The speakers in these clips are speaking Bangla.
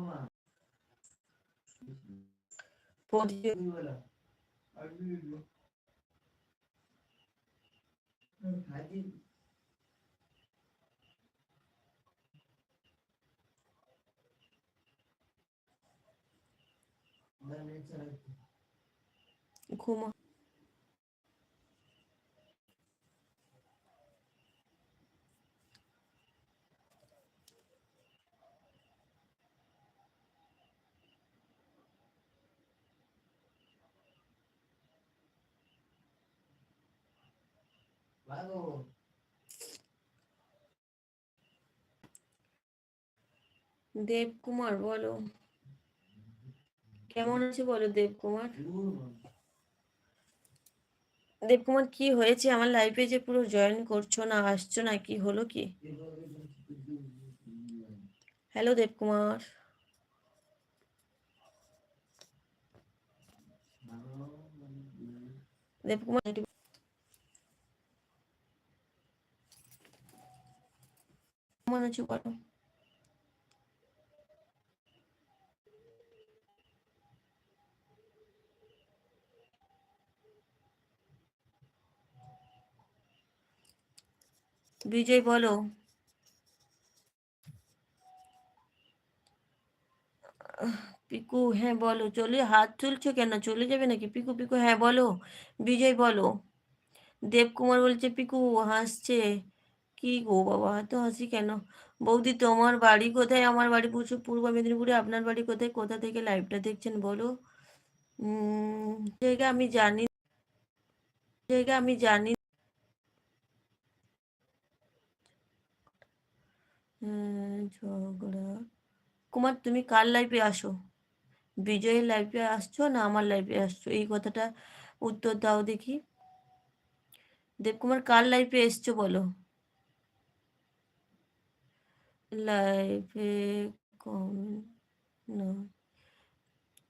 mal. Pour ঘুমা দেবকুমার বলো। কেমন আছে বলো দেবকুমার দেবকুমার কি হয়েছে? আমার লাইফে যে পুরো জয়েন করছ না, আসছো না, কি হলো কি? হ্যালো দেবকুমার দেবকুমার কেমন আছো বলো। বিজয়, বলো। পিকু হ্যাঁ বলো। চলে, হাত তুলছো কেন? চলে যাবে নাকি? পিকু পিকু হ্যাঁ বলো। বিজয়, বলো। দেবকুমার বলছে, পিকু, হাসছে। কি গো বাবা? তো হাসি কেন? বৌদি, তোমার বাড়ি কোথায়? আমার বাড়ি পূর্ব মেদিনীপুরে। আপনার বাড়ি কোথায়? কোথা থেকে লাইভটা দেখছেন বলো? উম আমি জানি, জায়গা আমি জানি ঝগড়া। কুমার, তুমি কার লাইফে আসো? বিজয়ের লাইফে আসছো না আমার লাইফে আসছো? এই কথাটা উত্তর দাও দেখি। দেবকুমার, কার লাইফে এসছো বলো? লাইফে কম না।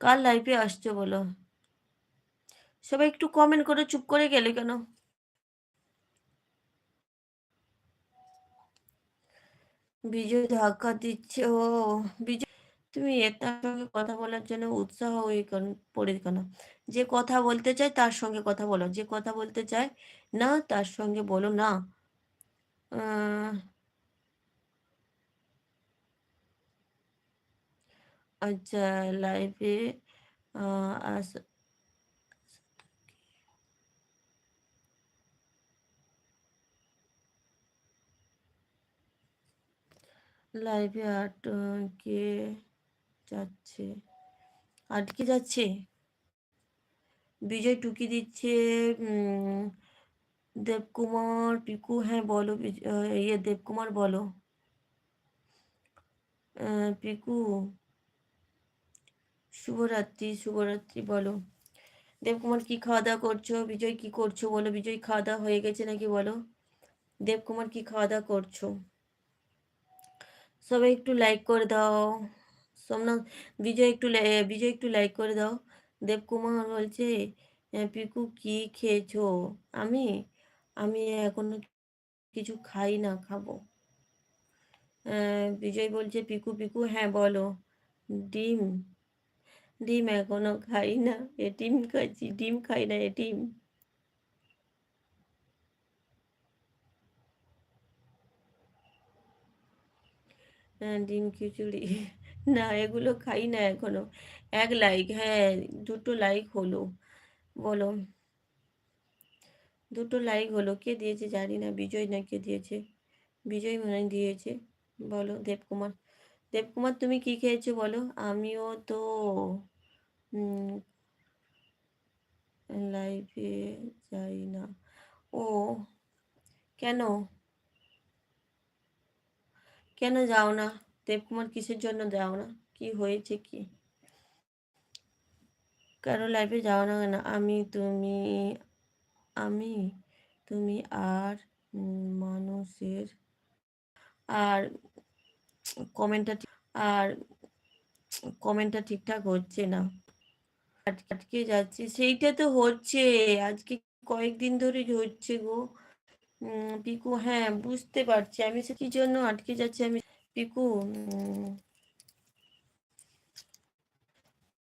কার লাইফে আসছো বলো? সবাই একটু কমেন্ট করে চুপ করে গেলে কেন? বিজয় ধাক্কা দিচ্ছে, ও বিজয় তুমি তার সঙ্গে কথা বলার জন্য উৎসাহ পড়ে কেন? যে কথা বলতে চায় তার সঙ্গে কথা বলো, যে কথা বলতে চায় না তার সঙ্গে বলো না। আচ্ছা লাইফে আস লাইভে আটকে যাচ্ছে। আটকে যাচ্ছে? বিজয় টুকি দিচ্ছে দেবকুমার, পিকু হ্যাঁ বলো ইয়ে দেবকুমার বলো। পিকু শুভরাত্রি শুভরাত্রি বলো। দেবকুমার কি খাওয়া দাওয়া করছ? বিজয় কি করছ বলো? বিজয় খাওয়া দাওয়া হয়ে গেছে নাকি বলো? দেবকুমার কি খাওয়া দাওয়া করছ? সবাই একটু লাইক করে দাও। সোমনাথ, বিজয় একটু বিজয় একটু লাইক করে দাও। দেবকুমার বলছে পিকু কি খেয়েছো? আমি আমি এখনও কিছু খাই না, খাব। বিজয় বলছে, পিকু পিকু হ্যাঁ বলো। ডিম ডিম এখনও খাই না এ ডিম খাচ্ছি ডিম খাই না, এ ডিম। হ্যাঁ ডিম খিচুড়ি। না, এগুলো খাই না এখনও। এক লাইক হ্যাঁ দুটো লাইক হলো। বলো। দুটো লাইক হলো। কে দিয়েছে জানি না, বিজয় না কে দিয়েছে? বিজয় মনে দিয়েছে। বলো, দেবকুমার। দেবকুমার, তুমি কি খেয়েছো বলো? আমিও তো লাইফে যাই না ও, কেন? কেন যাও না? দেব দেবকুমার কিসের জন্য যাও না? কি হয়েছে কি? কারও লাইফে যাও না কেন? আমি, তুমি আমি, তুমি আর মানুষের আর কমেন্টটা আর কমেন্টটা ঠিকঠাক হচ্ছে না। আটকে যাচ্ছে। সেইটা তো হচ্ছে। আজকে কয়েকদিন ধরে হচ্ছে গো। পিকু হ্যাঁ বুঝতে পারছি। আমি সে কি জন্য আটকে যাচ্ছে আমি পিকু?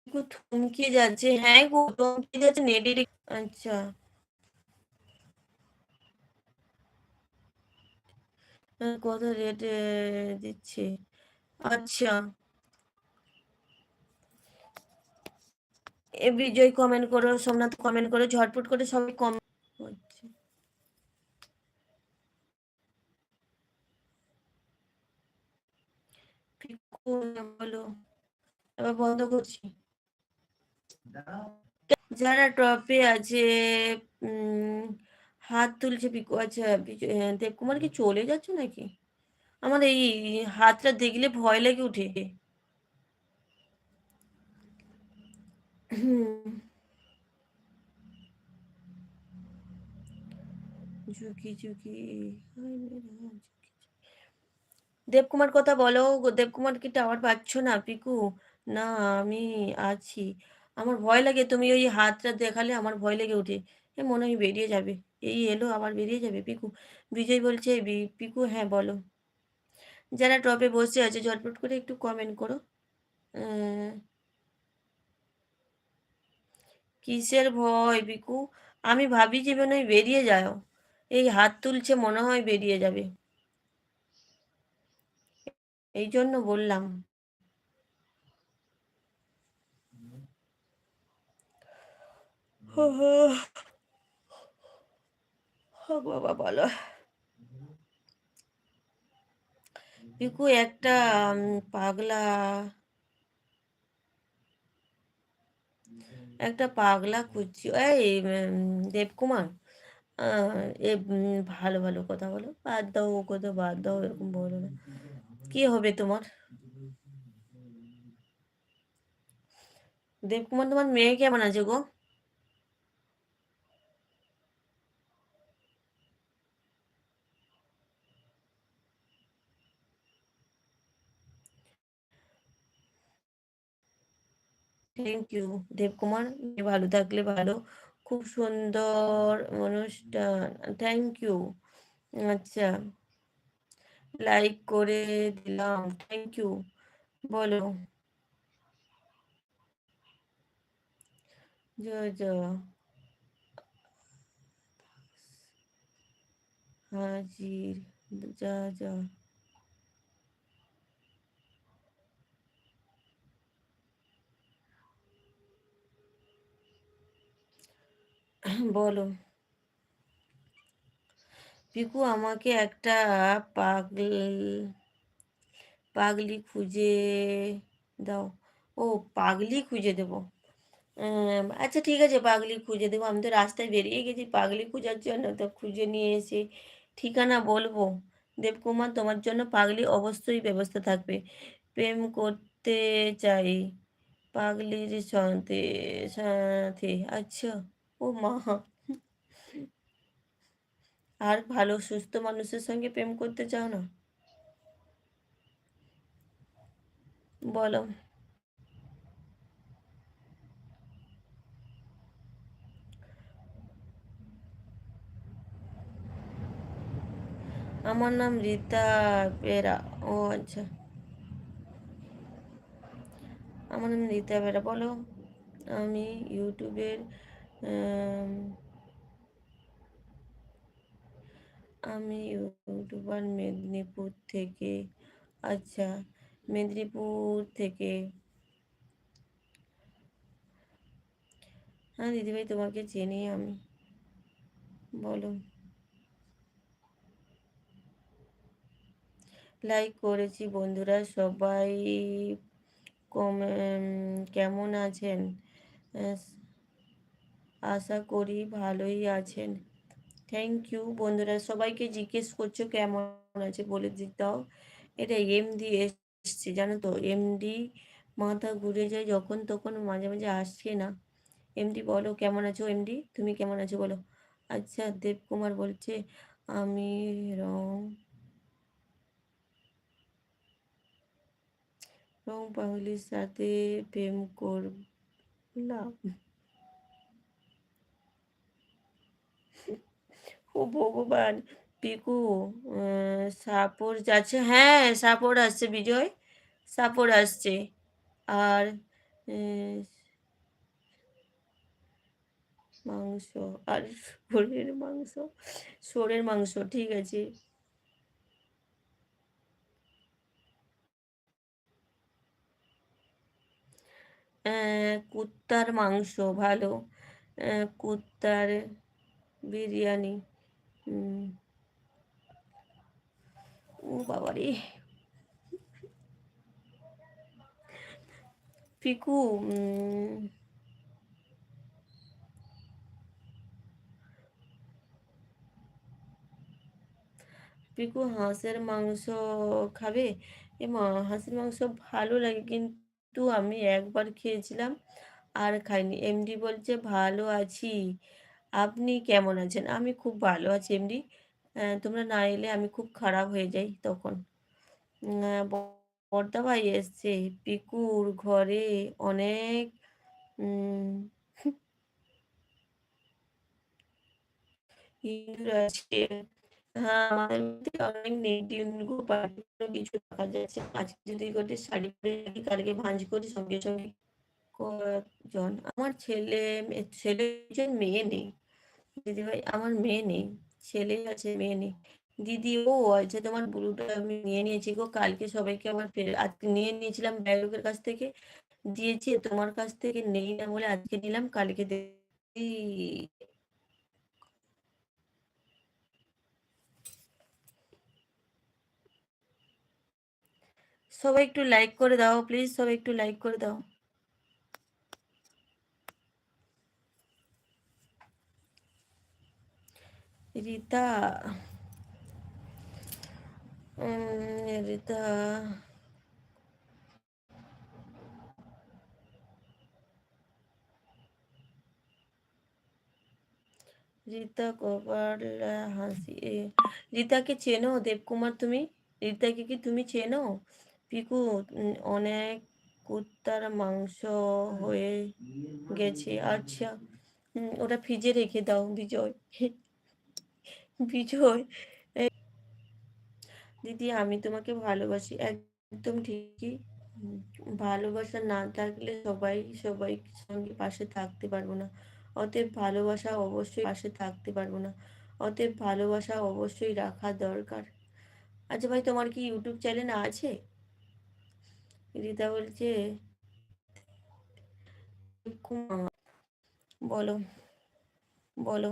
পিকু থমকে যাচ্ছে। হ্যাঁ গো, থমকে যাচ্ছে নেটের আচ্ছা। কত রেট দিচ্ছে? আচ্ছা। বিজয় কমেন্ট করো, সোমনাথ কমেন্ট করো, ঝটপট করে সবাই কমেন্ট বন্ধ করছি। যারা টপে আছে হাত তুলছে পিকু আচ্ছা দেবকুমার কি চলে যাচ্ছে নাকি? আমার এই হাতটা দেখলে ভয় লেগে উঠে। ঝুঁকি ঝুঁকি দেবকুমার কথা বলো দেবকুমার কি টাওয়ার পাচ্ছ না, পিকু? না, আমি আছি। আমার ভয় লাগে, তুমি ওই হাতটা দেখালে আমার ভয় লেগে উঠে এ মনে হয় বেরিয়ে যাবে। এই এলো, আবার বেরিয়ে যাবে, পিকু? বিজয় বলছে পিকু হ্যাঁ বলো। যারা টপে বসে আছে, ঝটপট করে একটু কমেন্ট করো। কিসের ভয় পিকু আমি ভাবি যে হয় বেরিয়ে যাও এই হাত তুলছে মনে হয় বেরিয়ে যাবে। এই জন্য বললাম। বাবা বলো পিকু একটা পাগলা একটা পাগলা খুঁজছি এই দেবকুমার? এ ভালো ভালো কথা বলো। বাদ দাও ও কথা বাদ দাও, এরকম বলো না। কি হবে তোমার? দেবকুমার, তোমার মেয়ে কেমন আছে গো? থ্যাংক ইউ দেবকুমার ভালো থাকলে ভালো। খুব সুন্দর অনুষ্ঠান। থ্যাংক ইউ আচ্ছা। লাইক করে দিলাম। থ্যাংক ইউ বলো। হাজির। যা যা বলো। পিকু আমাকে একটা পাগল, পাগলি খুঁজে দাও। ও, পাগলি খুঁজে দেব। আচ্ছা ঠিক আছে, পাগলি খুঁজে দেবো। আমি তো রাস্তায় বেরিয়ে গেছি, পাগলি খোঁজার জন্য তো খুঁজে নিয়ে এসে ঠিকানা বলব। দেবকুমার, তোমার জন্য পাগলি অবশ্যই ব্যবস্থা থাকবে। প্রেম করতে চাই পাগলির সাথে সাথে আচ্ছা। ও মা। আর ভালো সুস্থ মানুষের সঙ্গে প্রেম করতে চাও না? বলো। আমার নাম রীতা পেরা। ও আচ্ছা। আমার নাম রীতা পেরা। বলো, আমি ইউটিউবের আমি ইউটিউবার মেদিনীপুর থেকে আচ্ছা মেদিনীপুর থেকে। হ্যাঁ দিদিভাই, তোমাকে চিনি আমি। বলো। লাইক করেছি বন্ধুরা, সবাই কেমন আছেন? আশা করি ভালোই আছেন। থ্যাংক ইউ বন্ধুরা, সবাইকে জিজ্ঞেস করছ কেমন আছে বলে দিতাও এটা এমডি এসছে, জানো তো? এমডি মাথা ঘুরে যায় যখন তখন মাঝে মাঝে আসছে না। এমডি বলো, কেমন আছো এমডি তুমি কেমন আছো বলো। আচ্ছা দেবকুমার বলছে, আমি রং রং পাগলির সাথে প্রেম করলাম। ও ভগবান। পিকু সাপোর্ট যাচ্ছে। হ্যাঁ সাপোর্ট আসছে, বিজয়। সাপোর্ট আসছে। আর মাংস। আর শোরের মাংস। শোরের মাংস, ঠিক আছে। কুত্তার মাংস, ভালো। কুত্তার বিরিয়ানি। ও বাবারে। পিকু পিকু হাঁসের মাংস খাবে? এমা, হাঁসের মাংস ভালো লাগে কিন্তু আমি একবার খেয়েছিলাম আর খাইনি। এমডি বলছে, ভালো আছি। আপনি কেমন আছেন? আমি খুব ভালো আছি এমডি তোমরা না এলে আমি খুব খারাপ হয়ে যাই তখন। বর্দা ভাই এসছে, পিকুর ঘরে অনেক আছে। হ্যাঁ আমাদের অনেক কিছু শাড়ি পরে কালকে ভাঁজ করি, সঙ্গে সঙ্গে আমার ছেলে ছেলে মেয়ে নেই। দিদি ভাই, আমার মেয়ে নেই ছেলে আছে, মেয়ে নেই। দিদি, ও আচ্ছা তোমার ব্লুটা আমি নিয়ে নিয়েছি গো, কালকে সবাইকে আমার আজকে নিয়ে নিয়েছিলাম ডায়লগের কাছ থেকে, দিয়েছি তোমার কাছ থেকে, নেই না বলে আজকে নিলাম, কালকে সবাই একটু লাইক করে দাও প্লিজ সবাই একটু লাইক করে দাও। রীতা রীতা রীতা কপাল হাসি রীতাকে চেনো? দেবকুমার তুমি? রীতাকে কি তুমি চেনো? পিকু অনেক কুত্তার মাংস হয়ে গেছে। আচ্ছা ওটা ফ্রিজে রেখে দাও, বিজয়। বিজয়। দিদি, আমি তোমাকে ভালোবাসি। একদম ঠিকই। ভালোবাসা না থাকলে সবাই সবাই সঙ্গে পাশে থাকতে পারব না। অতএব ভালোবাসা অবশ্যই পাশে থাকতে পারব না। অতএব ভালোবাসা অবশ্যই রাখা দরকার। আচ্ছা ভাই, তোমার কি ইউটিউব চ্যানেল আছে? রিতা বলছে বলো বলো।